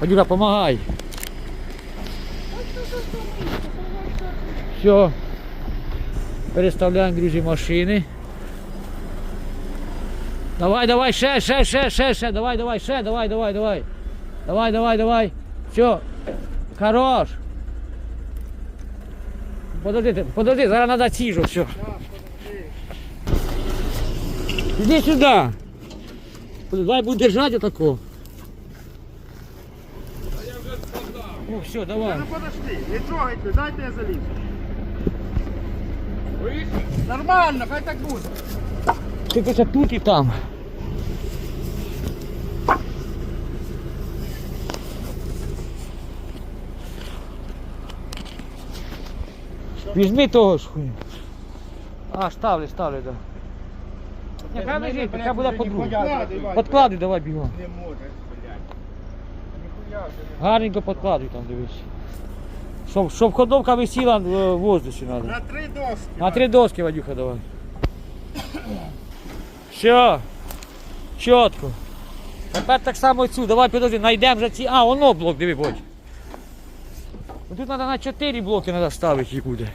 Вадюра, помагай. Все. Переставляємо, друзі, машини. Давай, давай, ще, ще, ще, ще, ще, давай, давай, ще, давай, давай, давай. Давай, давай, давай. Все. Хорош. Подожди, подожди, зараз треба ціжу, все. Іди сюди. Давай будь держати отако. О, все, давай. Ну подожди, не трогайте, дайте я залізу. Нормально, хай так буде. Тільки це тут і там. Візьми того ж хуя. А, ставлю, ставлю, так. Да. Нехай лежить, нехай буде подруга. Подкладуй давай бігом. Не може, блядь. Ніхуя собі. Гарненько подкладуй там, дивись. Щоб, щоб ходовка висіла е, в воздусі треба. На три доски. На три доски, Вадюха, давай. Все. Чітко. Тепер так само цю. Давай підожди, знайдемо вже ці. А, воно блок, диви, будь. Тут треба на 4 блоки треба ставити їх буде.